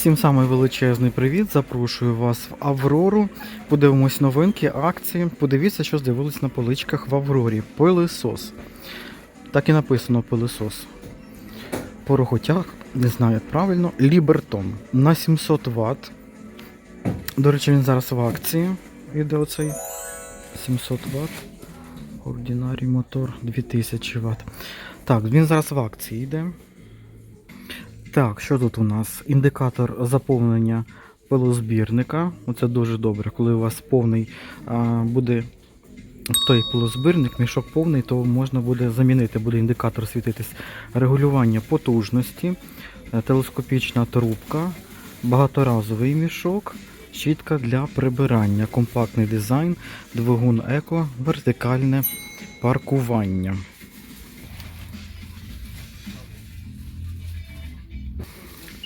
Всім самий величезний привіт. Запрошую вас в Аврору. Подивимось новинки, акції. Подивіться, що з'явилось на поличках в Аврорі. Пилисос. Так і написано пилисос. Порохотяг, не знаю як правильно. Лібертон на 700 Вт. До речі, він зараз в акції. Іде оцей 700 Вт. Ordinary мотор 2000 Вт. Так, він зараз в акції йде. Так, що тут у нас? Індикатор заповнення пилозбірника. Оце дуже добре. Коли у вас повний а, буде той пилозбірник, мішок повний, то можна буде замінити, буде індикатор світитись. Регулювання потужності, е, телескопічна трубка, багаторазовий мішок, щітка для прибирання, компактний дизайн, двигун еко, вертикальне паркування.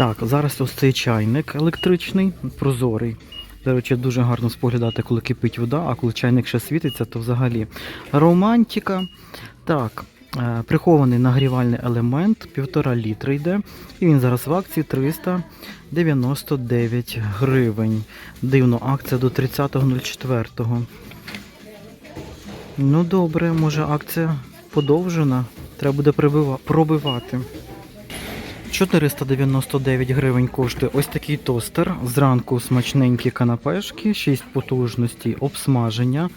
Так, зараз ось цей чайник електричний, прозорий. До речі, дуже гарно споглядати, коли кипить вода, а коли чайник ще світиться, то взагалі романтика. Так, е, прихований нагрівальний елемент, 1,5 літра йде. І він зараз в акції 399 гривень. Дивно, акція до 30.04. Ну добре, може акція подовжена. Треба буде пробивати. 499 гривень коштує ось такий тостер. Зранку смачненькі канапешки, 6 потужностей обсмаження,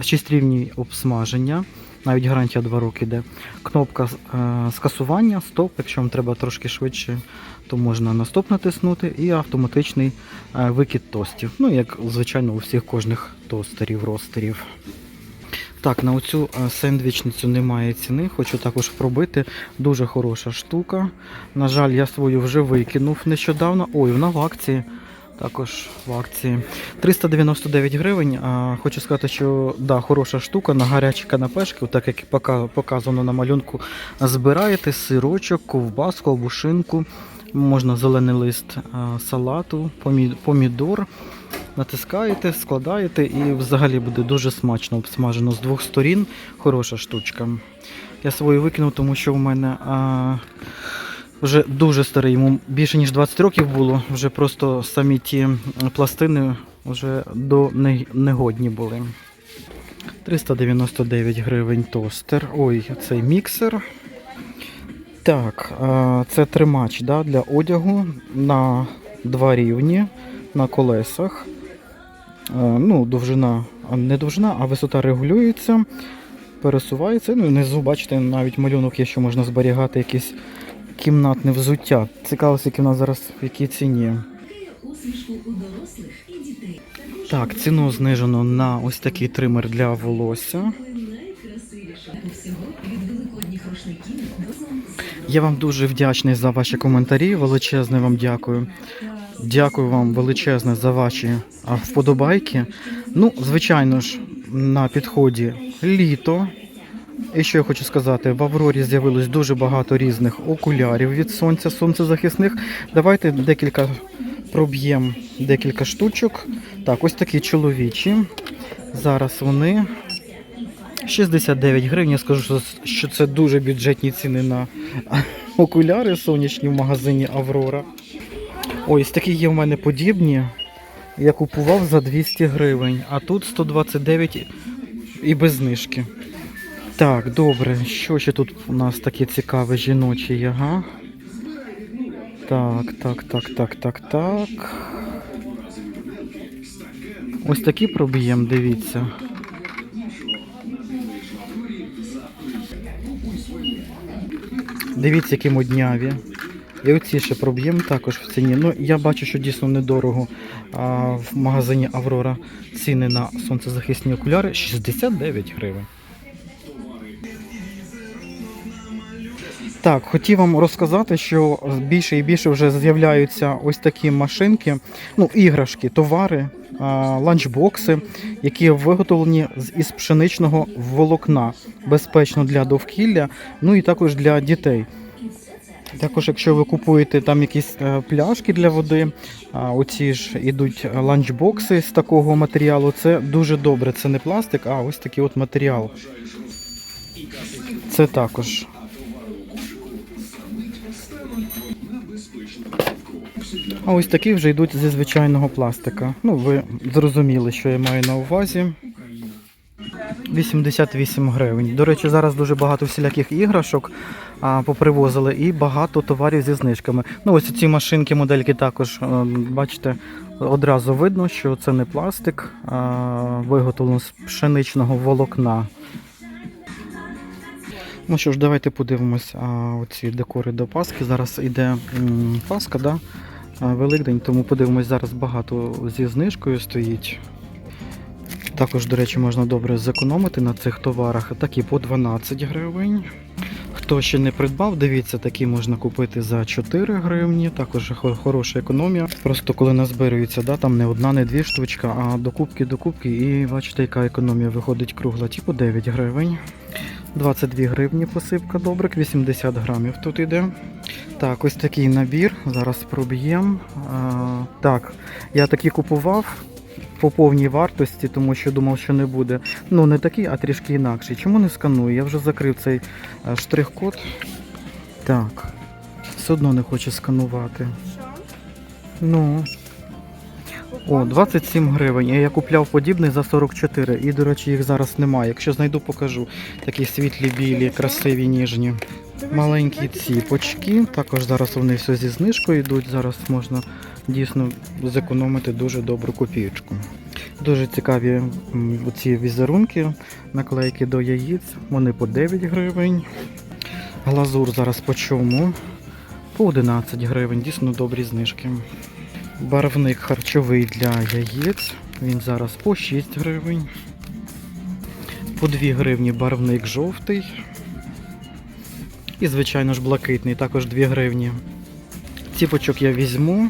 6 рівнів обсмаження. Навіть гарантія 2 роки йде. Кнопка е, скасування, стоп. Якщо вам треба трошки швидше, то можна на стоп натиснути. І автоматичний е, викид тостів. Ну, як звичайно у всіх кожних тостерів, ростерів. Так, на оцю е, сендвічницю немає ціни, хочу також пробити. Дуже хороша штука. На жаль, я свою вже викинув нещодавно. Ой, вона в акції. Також в акції. 399 гривень. А, хочу сказати, що да, хороша штука на гарячі канапешки, так як показано на малюнку, збираєте сирочок, ковбаску або шинку. Можна зелений лист а, салату, помі- помідор. Натискаєте, складаєте і взагалі буде дуже смачно обсмажено з двох сторін. Хороша штучка. Я свою викинув, тому що в мене а, вже дуже старий, йому більше ніж 20 років було. Вже просто самі ті пластини вже до негодні були. 399 гривень тостер. Ой, цей міксер. Так, це тримач да, для одягу на два рівні на колесах. Е, Ну, довжина, не довжина, а висота регулюється, пересувається. Ну, внизу, бачите, навіть малюнок є, що можна зберігати якесь кімнатне взуття. В нас зараз в якій ціні. Так, ціну знижено на ось такий тример для волосся. Я вам дуже вдячний за ваші коментарі. Величезне вам дякую. Дякую вам величезне за ваші вподобайки. Ну, звичайно ж, на підході літо. І що я хочу сказати, в Аврорі з'явилось дуже багато різних окулярів від сонця, сонцезахисних. Давайте декілька проб'ємо декілька штучок. Так, ось такі чоловічі. Зараз вони 69 гривень. Я скажу, що- це дуже бюджетні ціни на окуляри сонячні в магазині Аврора. Ось такі є в мене подібні. Я купував за 200 гривень, а тут 129 і без знижки. Так, добре, що ще тут у нас таке цікаве жіноче є, ага? Так, так, так, так, так, так. Ось такі проб'єм, дивіться. Дивіться, які модняві. І оці ще проб'єм також в ціні. Ну, я бачу, що дійсно недорого. А, в магазині Аврора ціни на сонцезахисні окуляри 69 гривень. Так, хотів вам розказати, що більше і більше вже з'являються ось такі машинки, ну, іграшки, товари, ланчбокси, які виготовлені із пшеничного волокна, безпечно для довкілля, ну і також для дітей. Також, якщо ви купуєте там якісь е, пляшки для води, оці ж ідуть ланчбокси з такого матеріалу, це дуже добре. Це не пластик, а ось такий от матеріал. Це також. А ось такі вже йдуть зі звичайного пластика. Ну, ви зрозуміли, що я маю на увазі. 88 гривень. До речі, зараз дуже багато всіляких іграшок а, попривозили і багато товарів зі знижками. Ну, ось ці машинки, модельки також, е, бачите, одразу видно, що це не пластик, а виготовлено з пшеничного волокна. Ну що ж, давайте подивимось а, оці декори до Пасхи. Зараз іде м, Пасха, да? Великдень, тому подивимось, зараз багато зі знижкою стоїть. Також, до речі, можна добре зекономити на цих товарах. Такі по 12 гривень. Хто ще не придбав, дивіться, такі можна купити за 4 гривні. Також хороша економія. Просто коли назбирується, да, там не одна, не дві штучка, а докупки, докупки. І бачите, яка економія виходить кругла. Ті по 9 гривень. 22 гривні посипка добрик, 80 грамів тут іде. Так, ось такий набір. Зараз проб'ємо. Так, я такий купував по повній вартості, тому що думав, що не буде. Ну, не такий, а трішки інакший. Чому не сканую? Я вже закрив цей е, штрих-код. Так. Все одно не хоче сканувати. Ну. О, 27 гривень. Я купляв подібний за 44. І, до речі, їх зараз немає. Якщо знайду, покажу. Такі світлі, білі, красиві, ніжні. Маленькі ціпочки. Також зараз вони все зі знижкою йдуть. Зараз можна дійсно зекономити дуже добру копійку. Дуже цікаві ці візерунки, наклейки до яєць. Вони по 9 гривень. Глазур зараз по чому? По 11 гривень. Дійсно добрі знижки. Барвник харчовий для яєць. Він зараз по 6 гривень. По 2 гривні барвник жовтий. І, звичайно ж, блакитний, також 2 гривні. Ціпочок я візьму.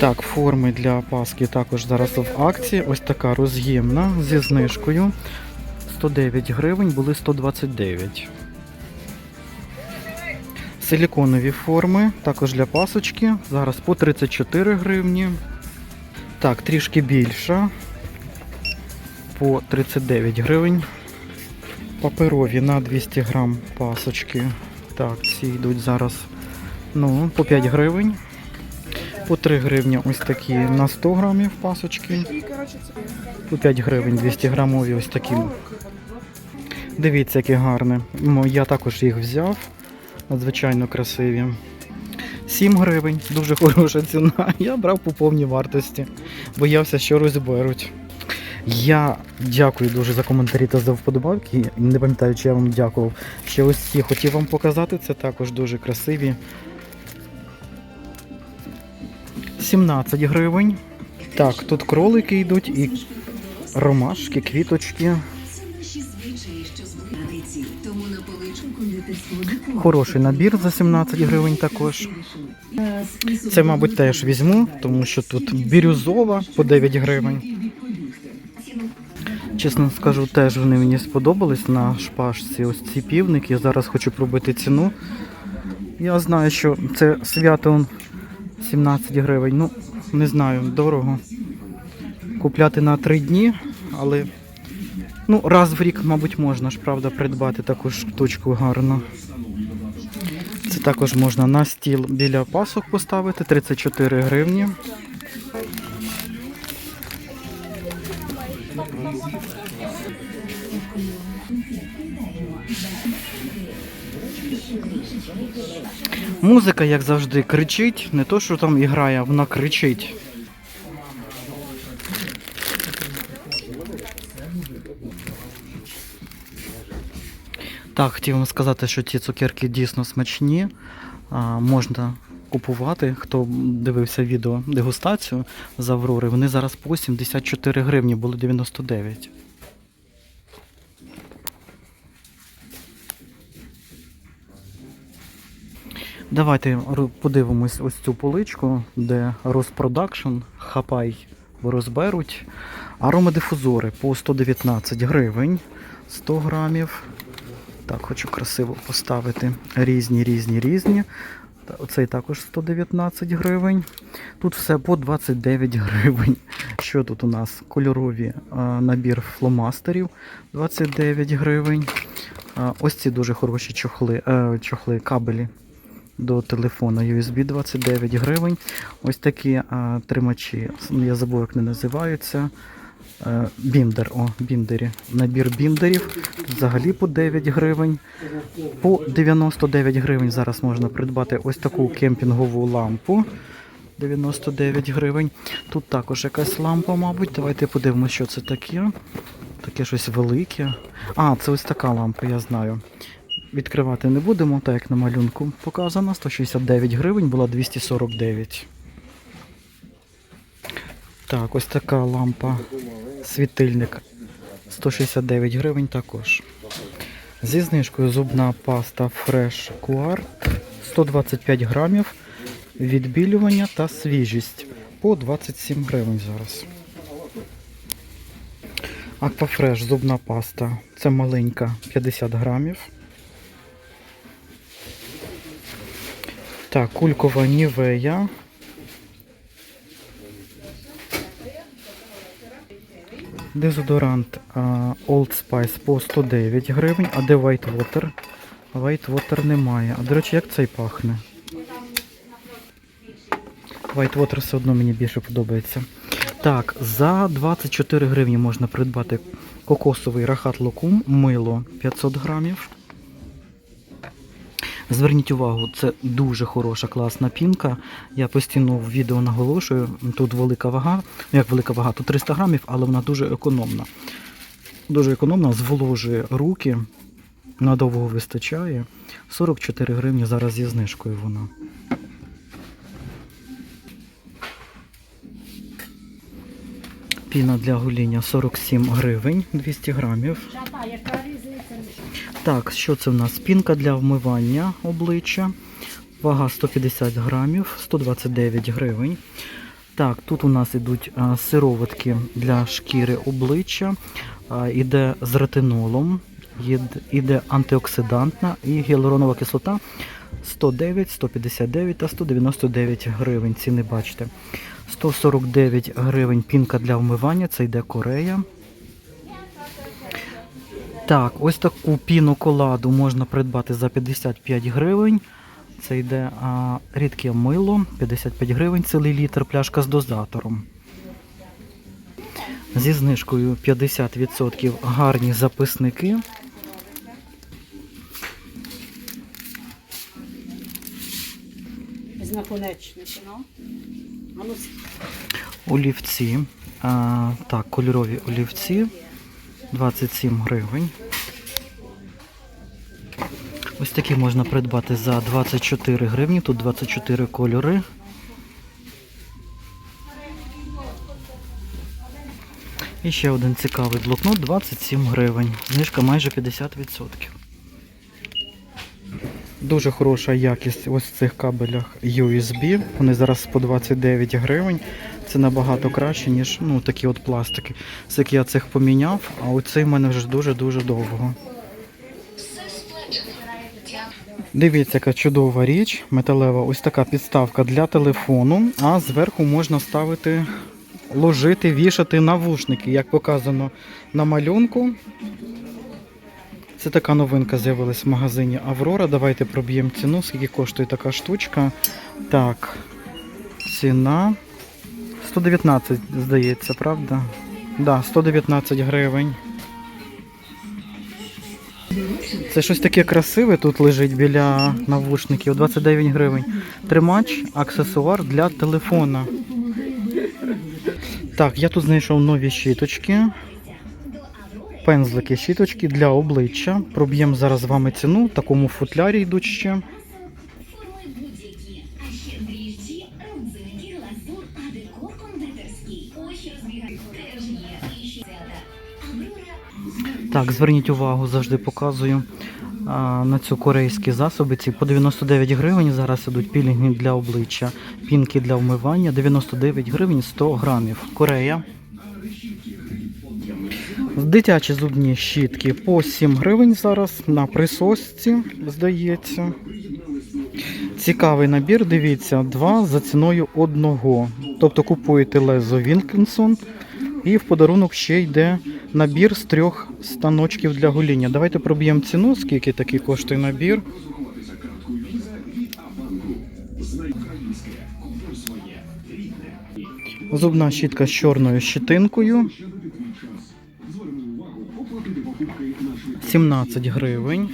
Так, форми для паски також зараз в акції. Ось така роз'ємна зі знижкою. 109 гривень, були 129. Силіконові форми, також для пасочки. Зараз по 34 гривні. Так, трішки більша. По 39 гривень. Паперові на 200 грам пасочки. Так, ці йдуть зараз ну, по 5 гривень. По 3 гривні ось такі на 100 грамів пасочки. По 5 гривень 200 грамові ось такі. Дивіться, які гарні. Я також їх взяв. Надзвичайно красиві. 7 гривень, дуже хороша ціна. Я брав по повній вартості. Боявся, що розберуть. Я дякую дуже за коментарі та за вподобайки. Не пам'ятаю, чи я вам дякував. Ще ось ці хотів вам показати, це також дуже красиві. 17 гривень. Так, тут кролики йдуть і ромашки, квіточки. Хороший набір за 17 гривень також. Це, мабуть, теж візьму, тому що тут бірюзова по 9 гривень. Чесно скажу, теж вони мені сподобались на шпажці. Ось ці півники. Зараз хочу пробити ціну. Я знаю, що це свято он 17 гривень. Ну, не знаю, дорого. Купляти на 3 дні, але ну, раз в рік, мабуть, можна ж, правда, придбати таку штучку гарну. Це також можна на стіл біля пасок поставити 34 гривні. Музика, як завжди, кричить. Не то, що там і грає, вона кричить. Так, хотів вам сказати, що ці цукерки дійсно смачні. А, можна купувати. Хто дивився відео дегустацію з Аврори, вони зараз по 74 гривні, були 99. Давайте подивимось ось цю поличку, де розпродакшн, хапай розберуть. Аромадифузори по 119 гривень 100 грамів. Так, хочу красиво поставити. Різні, різні, різні. Оцей також 119 гривень. Тут все по 29 гривень. Що тут у нас? Кольорові набір фломастерів 29 гривень. Ось ці дуже хороші чохли, е, чохли кабелі до телефона USB 29 гривень. Ось такі а, тримачі, я забув, як вони називаються. Е, Біндер, о, біндері. Набір біндерів взагалі по 9 гривень. По 99 гривень зараз можна придбати ось таку кемпінгову лампу. 99 гривень. Тут також якась лампа, мабуть. Давайте подивимося, що це таке. Таке щось велике. А, це ось така лампа, я знаю. Відкривати не будемо, так як на малюнку показано. 169 гривень, була 249. Так, ось така лампа. Світильник. 169 гривень також. Зі знижкою зубна паста Fresh Quart 125 грамів. Відбілювання та свіжість по 27 гривень зараз. Аквафреш зубна паста. Це маленька 50 грамів. Так, кулькова нівея. Дезодорант Old Spice по 109 гривень, а де White Water? White Water немає. А до речі, як цей пахне? White Water все одно мені більше подобається. Так, за 24 гривні можна придбати кокосовий рахат локум, мило 500 грамів. Зверніть увагу, це дуже хороша класна пінка. Я постійно в відео наголошую, тут велика вага, ну, як велика вага, тут 300 грамів, але вона дуже економна. Дуже економна, зволожує руки, надовго вистачає. 44 гривні зараз зі знижкою вона. Піна для гоління 47 гривень, 200 грамів. Так, що це в нас? Пінка для вмивання обличчя. Вага 150 грамів, 129 гривень. Так, тут у нас ідуть а, сироватки для шкіри обличчя. А, іде з ретинолом, іде антиоксидантна і гіалуронова кислота 109, 159 та 199 гривень. Ціни бачите. 149 гривень пінка для вмивання, це йде Корея. Так, ось таку піну коладу можна придбати за 55 гривень. Це йде а, рідке мило, 55 гривень, цілий літр, пляшка з дозатором. Зі знижкою 50% гарні записники. Наконечники, ну. Ну, Олівці. А, так, кольорові олівці 27 гривень. Ось такі можна придбати за 24 гривні. Тут 24 кольори. І ще один цікавий блокнот 27 гривень. Знижка майже 50%. Дуже хороша якість ось в цих кабелях USB. Вони зараз по 29 гривень. Це набагато краще, ніж ну, такі от пластики. З як я цих поміняв, а оцей в мене вже дуже-дуже довго. Дивіться, яка чудова річ, металева, ось така підставка для телефону, а зверху можна ставити, ложити, вішати навушники, як показано на малюнку. Це така новинка з'явилась в магазині Аврора. Давайте проб'ємо ціну, скільки коштує така штучка. Так, ціна 119, здається, правда? Да, 119 гривень. Це щось таке красиве тут лежить біля навушників. 29 гривень. Тримач, аксесуар для телефона. Так, я тут знайшов нові щіточки. Пензлики, щіточки для обличчя. Проб'ємо зараз з вами ціну. В такому футлярі йдуть ще. Так, зверніть увагу, завжди показую на цю корейські засоби. Ці по 99 гривень зараз ідуть пілінги для обличчя, пінки для вмивання, 99 гривень 100 грамів. Корея. Дитячі зубні щітки по 7 гривень зараз на присосці, здається. Цікавий набір, дивіться, два за ціною одного. Тобто купуєте лезо Вілкінсон і в подарунок ще йде Набір з трьох станочків для гоління. Давайте проб'ємо ціну, скільки такий коштує набір. Зубна щітка з чорною щитинкою. 17 гривень.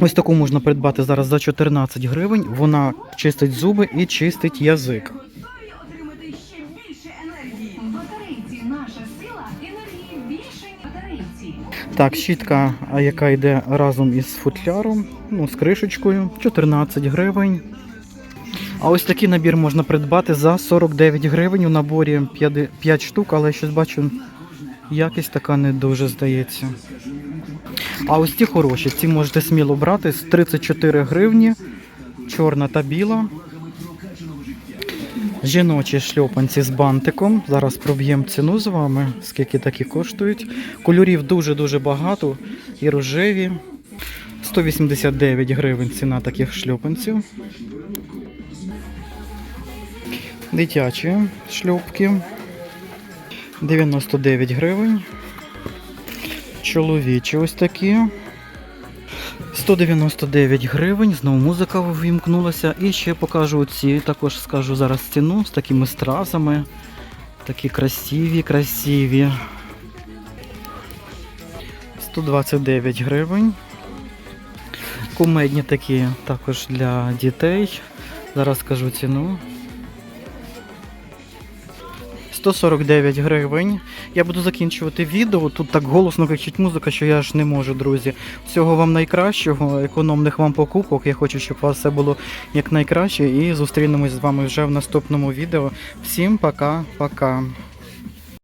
Ось таку можна придбати зараз за 14 гривень. Вона чистить зуби і чистить язик. Так, щітка, яка йде разом із футляром, ну, з кришечкою, 14 гривень. А ось такий набір можна придбати за 49 гривень. У наборі 5 штук, але щось бачу, якість така не дуже здається. А ось ці хороші, ці можете сміло брати з 34 гривні, чорна та біла. Жіночі шльопанці з бантиком. Зараз проб'ємо ціну з вами, скільки такі коштують. Кольорів дуже-дуже багато і рожеві. 189 гривень ціна таких шльопанців. Дитячі шльопки. 99 гривень. Чоловічі ось такі. 199 гривень, знову музика вимкнулася. І ще покажу ці, також скажу зараз ціну з такими стразами. Такі красиві, красиві. 129 гривень. Кумедні такі також для дітей. Зараз скажу ціну. 149 гривень. Я буду закінчувати відео. Тут так голосно кричить музика, що я аж не можу, друзі. Всього вам найкращого, економних вам покупок. Я хочу, щоб у вас все було якнайкраще. І зустрінемось з вами вже в наступному відео. Всім пока-пока.